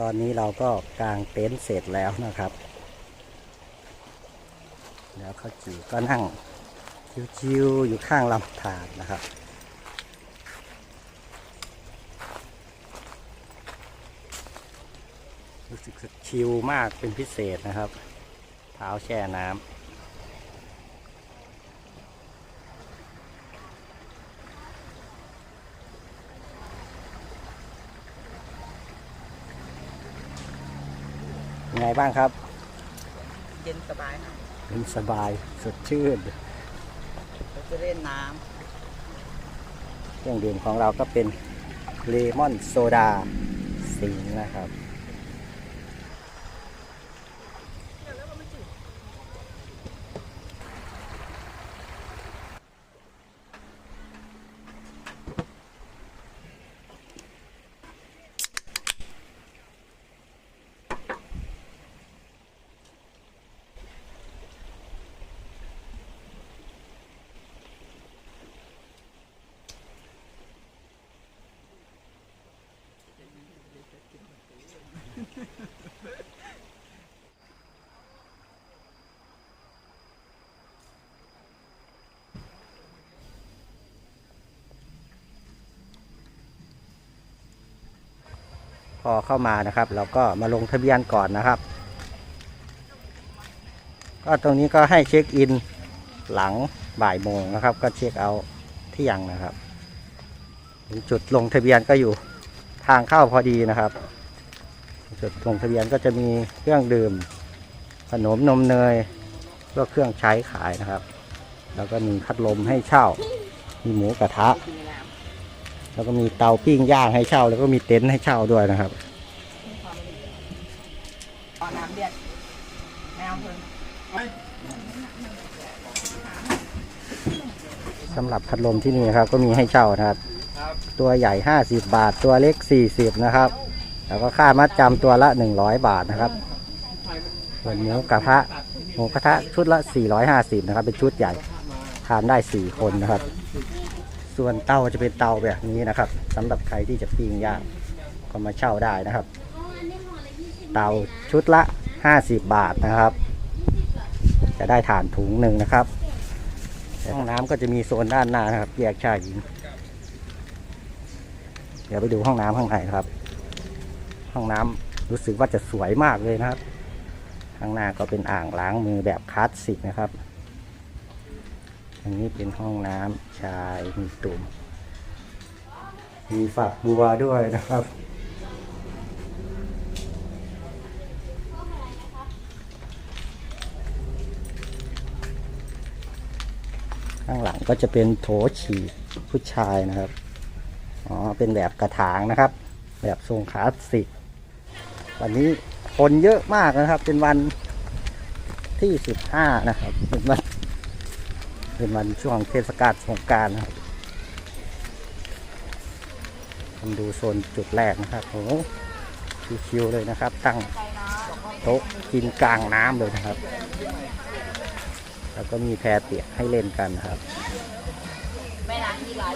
ตอนนี้เราก็กางเต็นท์เสร็จแล้วนะครับแล้วข้าวจีก็นั่งชิวๆอยู่ข้างลำธารนะครับ รู้สึกชิวมากเป็นพิเศษนะครับ เท้าแช่น้ำ ยังไง บ้างครับ เย็นสบายค่ะเป็นสบายสดชื่นเราจะเล่นน้เครื่องดื่มของเราก็เป็นเลมอนโซดาสิงห์นะครับ พอเข้ามานะครับ เราก็มาลงทะเบียนก่อนนะครับ ก็ตรงนี้ก็ให้เช็คอินหลังบ่ายโมงนะครับ ก็เช็คเอาท์เที่ยงนะครับ จุดลงทะเบียนก็อยู่ทางเข้าพอดีนะครับ จุดลงทะเบียนก็จะมีเครื่องดื่ม ขนมนมเนยเพื่อเครื่องใช้ขายนะครับ แล้วก็มีพัดลมให้เช่า มีหมูกระทะ แล้วก็มีเตาปิ้งย่างให้เช่า แล้วก็มีเต็นท์ให้เช่าด้วยนะครับน้ำเดือดแมวเพิ่งสำหรับพัดลมที่นี่ครับก็มีให้เช่านะครับ ตัวใหญ่ 50 บาท ตัวเล็ก 40 นะครับ แล้วก็ค่ามัดจำตัวละ 100 บาทนะครับส่วนหมูกระทะหมูกระทะชุดละ 450 นะครับ เป็นชุดใหญ่ทานได้ 4 คนนะครับ ส่วนเตาจะเป็นเตาแบบนี้นะครับสำหรับใครที่จะปิ้งย่างก็มาเช่าได้นะครับ เตาชุดละ 50 บาทนะครับ จะได้ฐานถุงหนึ่งนะครับห้องน้ำก็จะมีโซนด้านหน้านะครับ แยกชายหญิง เดี๋ยวไปดูห้องน้ำข้างในครับ ห้องน้ำรู้สึกว่าจะสวยมากเลยนะครับ ข้างหน้าก็เป็นอ่างล้างมือแบบคลาสสิกนะครับ อันนี้เป็นห้องน้ำชายมีตุ่ม มีฝักบัวด้วยนะครับข้างหลังก็จะเป็นโถฉี่ผู้ชายนะครับ อ๋อ เป็นแบบกระถางนะครับ แบบทรงคลาสสิก วันนี้คนเยอะมากนะครับ เป็นวันที่สิบห้านะครับ เป็นวันเป็นวันช่วงเทศกาลสงการนะครับผมดูโซนจุดแรกนะครับโอ้โหชิวๆเลยนะครับ ตั้งโต๊ะกินกลางน้ำเลยนะครับ แล้วก็มีแพเปียกให้เล่นกันนะครับ ไม่ล้างที่ร้าน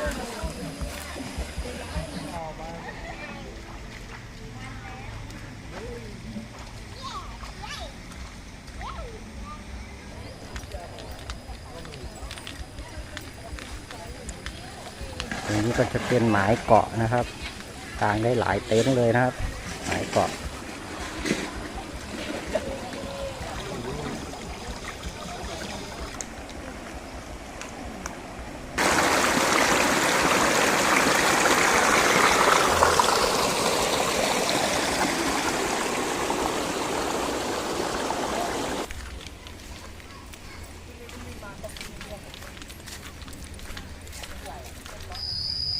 นี้ก็จะเป็นหมายเกาะนะครับกางได้หลายเต็นท์เลยนะครับ หมายเกาะ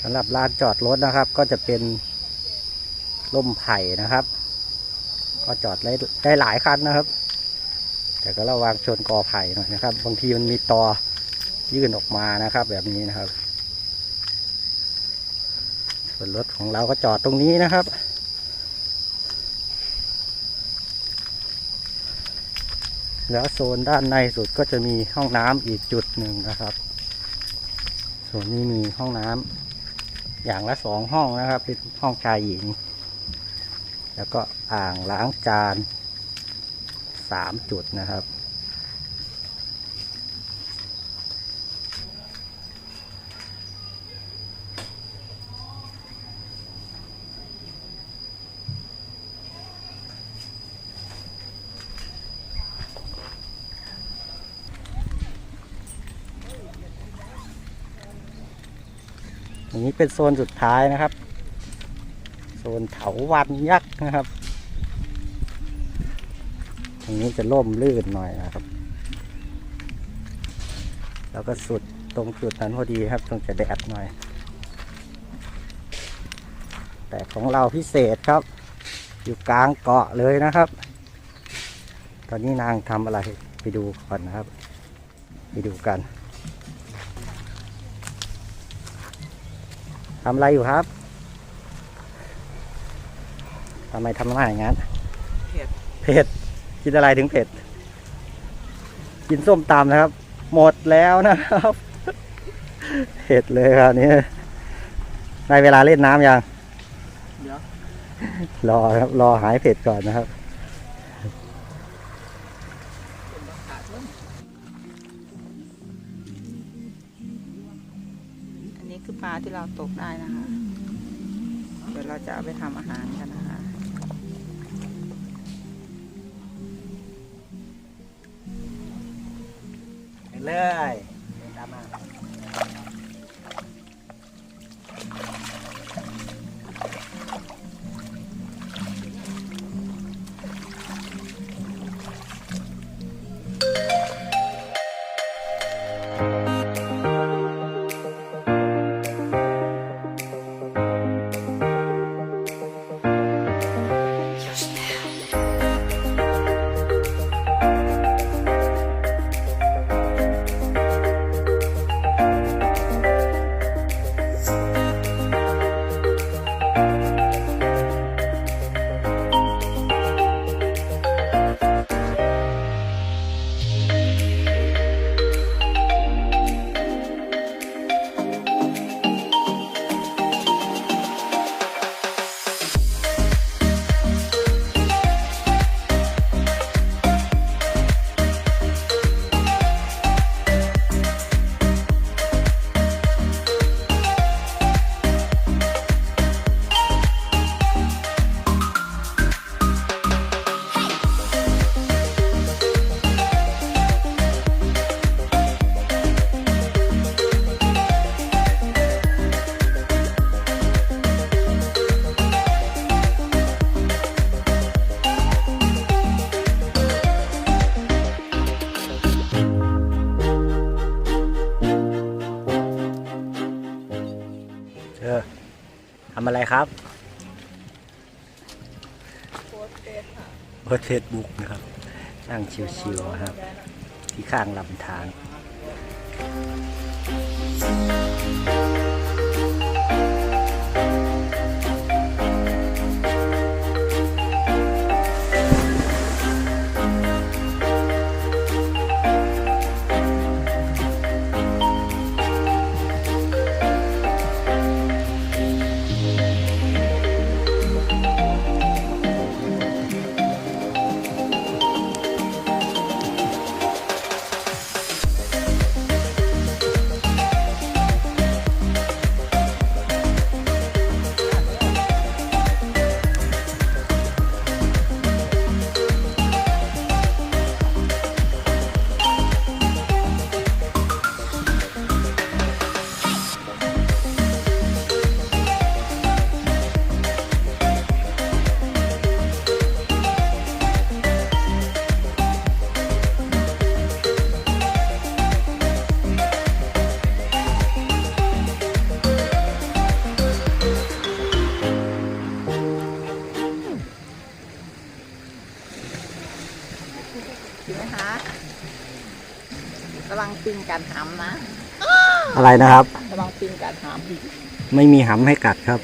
ำหรับลานจอดรถนะครับ ก็จะเป็นร่มไผ่นะครับ ก็จอดได้ได้หลายคันนะครับ แต่ก็ระวังชนกอไผ่หน่อยนะครับ บางทีมันมีตอยื่นออกมานะครับ แบบนี้นะครับ ส่วนรถของเราก็จอดตรงนี้นะครับแล้วโซนด้านในสุดก็จะมีห้องน้ำอีกจุดหนึ่งนะครับ ส่วนนี้มีห้องน้ำ อย่างละสองห้องนะครับ เป็นห้องชายหญิง แล้วก็อ่างล้างจานสามจุดนะครับ เป็นโซนสุดท้ายนะครับ โซนเถาวันยักษ์นะครับตรงนี้จะล่มลื่นหน่อยนะครับ แล้วก็สุดตรงจุดนั้นพอดีครับ ตรงจะแดดหน่อย แต่ของเราพิเศษครับ อยู่กลางเกาะเลยนะครับ ตอนนี้นางทำอะไรไปดูก่อนนะครับ ไปดูกัน ทำอะไรอยู่ครับทำไมทำหน้าอย่างนั้นเผ็ด เผ็ดกินอะไรถึงเผ็ด กินส้มตำนะครับ หมดแล้วนะครับ เผ็ดเลยครับนี่ได้เวลาเล่นน้ำยัง เดี๋ยว รอครับ รอหายเผ็ดก่อนนะครับ ที่เราตกได้นะคะ เดี๋ยวเราจะเอาไปทำอาหารกันนะคะไปเลย ทำอะไรครับโพสเฟซบุ๊กนะครับนั่งชิวๆนะครับ ที่ข้างลำธาร อะไรนะครับ ระวังปิงกัดหไม่มีหำให้กัดครับ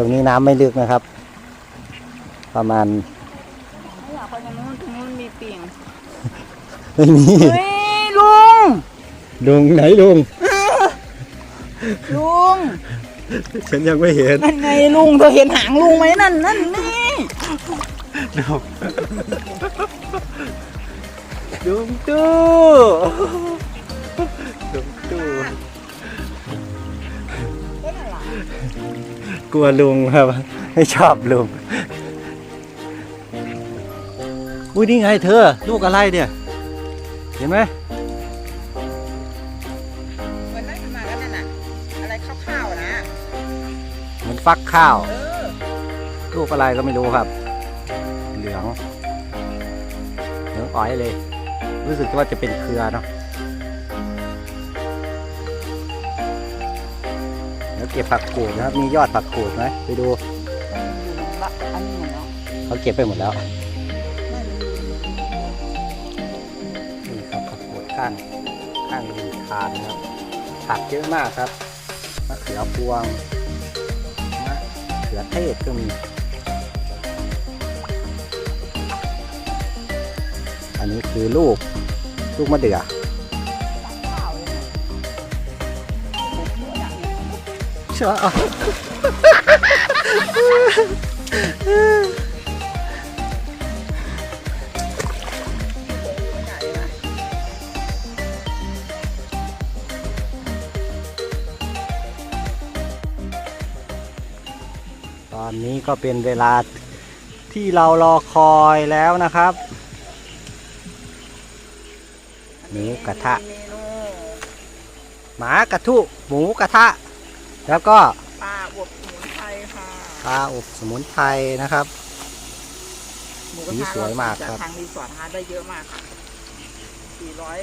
ตรงนี้น้ำไม่ลึกนะครับ ประมาณำไม่อยากไปตรงนู้นตรงนู้นมีปิงไม่มี เฮ้ยลุง ลุงไหนลุง ลุง ฉันยังไม่เห็นนั่นไงลุงเธอเห็นหางลุงไหมนั่นนั่นนี่ลุงตู้ กลัวลุงครับ ไม่ชอบลุงอุ้ยนี่ไงเธอ ลูกอะไรเนี่ย เห็นไหมมันได้มาแล้วนั่นน่ะ อะไรข้าวๆนะ เหมือนฟักข้าว เออ ลูกอะไรก็ไม่รู้ครับ เหลือง เหลืองอ้อยเลย รู้สึกว่าจะเป็นเครือเนาะ ก็บผักกูดนะครับ มียอดผักกูดไหมไปดูอันนี้เหมือนเนาะเขาเก็บไปหมดแล้วนี่ครับผักกูดข้างข้างริมทานนะครับ ผักเยอะมากครับมะเขือพวงมะเขือเทศก็มี อันนี้คือลูกลูกมะเดื่อ ชออะตอนนี้ก็เป็นเวลาที่เรารอคอยแล้วนะครับหมูกระทะหมากระทุหมูกระทะ แล้วก็ปลาอบสมุนไพรค่ะปลาอบสมุนไพรนะครับ หมูกระนี่ทะสวยมากครับเจทางรีสอร์ทหาได้เยอะมากค่ะสี่ร้อย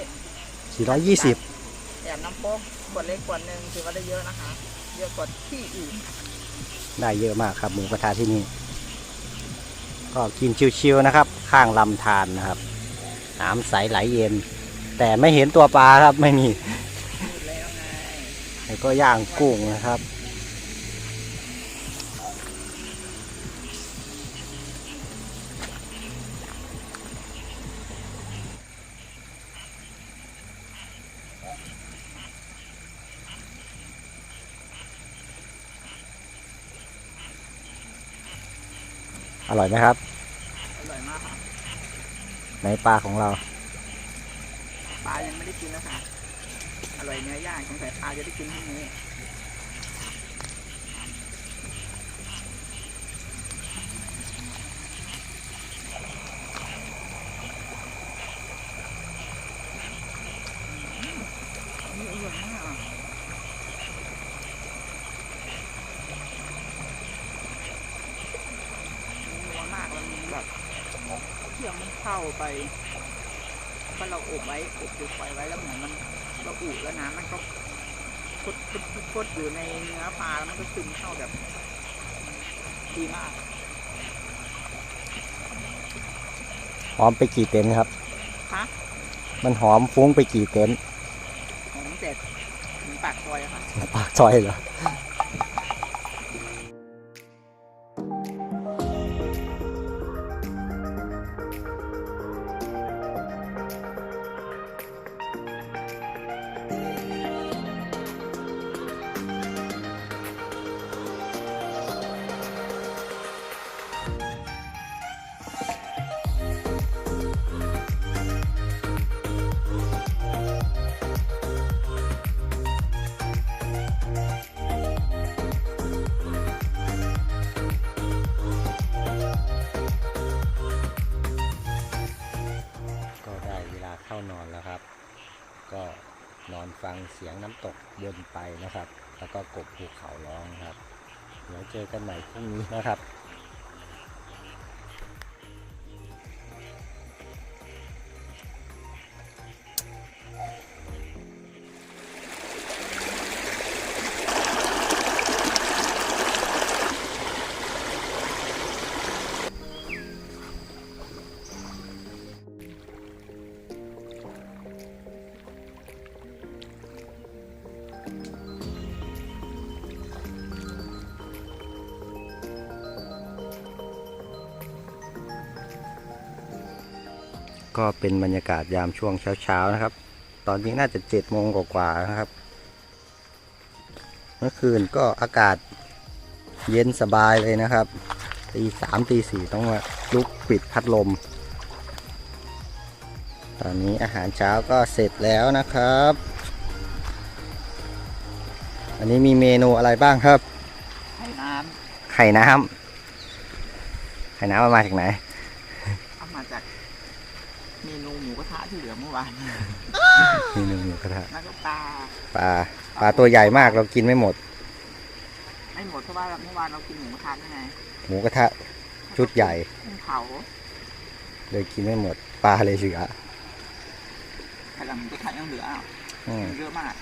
420แถมน้ำโป๊กขวดเล็กขวดหนึ่งถือว่าได้เยอะนะคะ เยอะกว่าที่อื่น ได้เยอะมากครับ หมูกระทะที่นี่ ก็กินชิวๆนะครับ ข้างลำธารนะครับ น้ำใสไหลเย็น แต่ไม่เห็นตัวปลาครับไม่มีพูดแล้วไง แล้วก็ย่างกุ้งนะครับ อร่อยไหมครับอร่อยมากค่ะในปลาของเรา ปลายังไม่ได้กินนะคะอ ร่อยเนื้อย่างสงสัยปลาจะได้กินพรุ่งนี้นี่อร่อยมากอะนัวมากแล้วมันแบบเครื่องมันเข้าไปพอเราอบไว้อบจุดไฟไว้แล้วเหมือน มันเราอุแล้วน้ำมันก็พดพดพดพดอยู่ในเนื้อปลาแล้วมันก็ซึมเข้าแบบดีมากหอมไปกี่เต็นท์ครับ คะมันหอมฟุ้งไปกี่เต็นท์ของเสร็จถึงปากซอยอะค่ะ ปากซอยเหรอ เสียงน้ำตกวนไปนะครับ แล้วก็กบภูเขาร้องครับ เดี๋ยวเจอกันใหม่พรุ่งนี้นะครับ ก็เป็นบรรยากาศยามช่วงเช้าๆนะครับ ตอนนี้น่าจะเจ็ดโมงกว่าๆนะครับ เมื่อคืนก็อากาศเย็นสบายเลยนะครับตีสามตีสี่ต้องมาลุกปิดพัดลม ตอนนี้อาหารเช้าก็เสร็จแล้วนะครับ อันนี้มีเมนูอะไรบ้างครับ ไข่น้ไข่น้ำไข่น้ำเอามาจากไหนำเอามาจาก เมนูหมูกระทะที่เหลือเมื่อวานเมนูหมูกระทะแล้วก็ปลาปลาปลาตัวใหญ่มากเรากินไม่หมด ไม่หมดเพราะว่าเมื่อวานเรากินหมูกระทะด้วยไงหมูกระทะชุดใหญ่กุ้งเผาเลยกินไม่หมด ปลาเลยเหลือไข่หลังหมูกระทะยังเหลืออะอืม เยอะมาก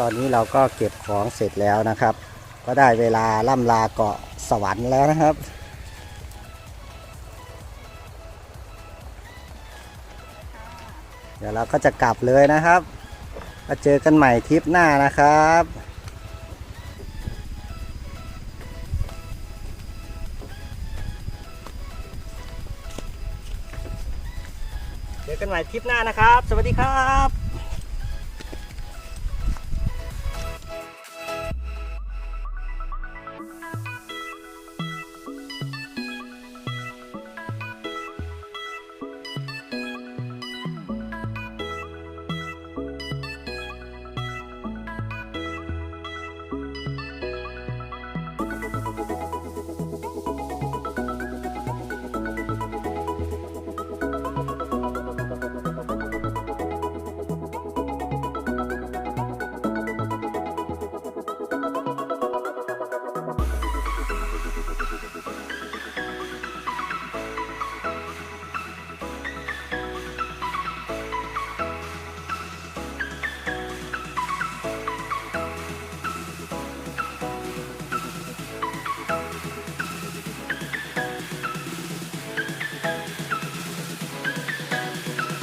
ตอนนี้เราก็เก็บของเสร็จแล้วนะครับ ก็ได้เวลาล่ำลาเกาะสวรรค์แล้วนะครับ เดี๋ยวเราก็จะกลับเลยนะครับมาเจอกันใหม่ทริปหน้านะครับเจอกันใหม่ทริปหน้านะครับ สวัสดีครับ